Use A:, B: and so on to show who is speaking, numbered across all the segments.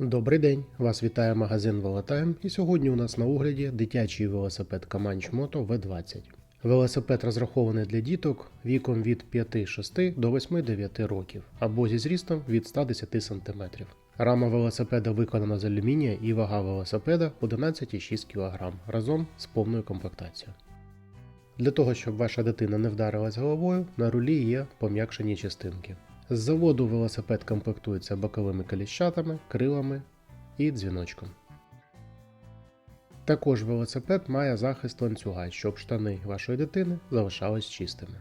A: Добрий день! Вас вітає магазин Велотайм і сьогодні у нас на огляді дитячий велосипед Comanche Moto V20. Велосипед розрахований для діток віком від 5-6 до 8-9 років або зі зрістом від 110 см. Рама велосипеда виконана з алюмінія і вага велосипеда 11,6 кг разом з повною комплектацією. Для того, щоб ваша дитина не вдарилась головою, на рулі є пом'якшені частинки. З заводу велосипед комплектується боковими коліщатами, крилами і дзвіночком. Також велосипед має захист ланцюга, щоб штани вашої дитини залишались чистими.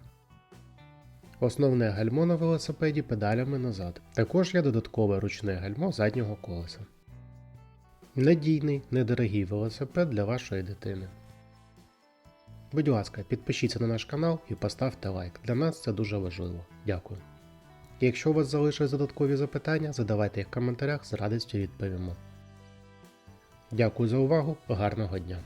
A: Основне гальмо на велосипеді педалями назад. Також є додаткове ручне гальмо заднього колеса. Надійний, недорогий велосипед для вашої дитини. Будь ласка, підпишіться на наш канал і поставте лайк. Для нас це дуже важливо. Дякую. Якщо у вас залишились додаткові запитання, задавайте їх в коментарях, з радістю відповімо. Дякую за увагу, гарного дня!